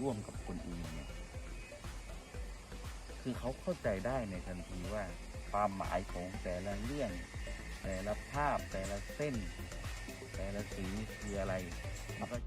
ร่วมกับคนอื่นเนี่ย คือเขาเข้าใจได้ในทันทีว่าความหมายของแต่ละเรื่อง แต่ละภาพแต่ละเส้น แต่ละสีคืออะไรมันก็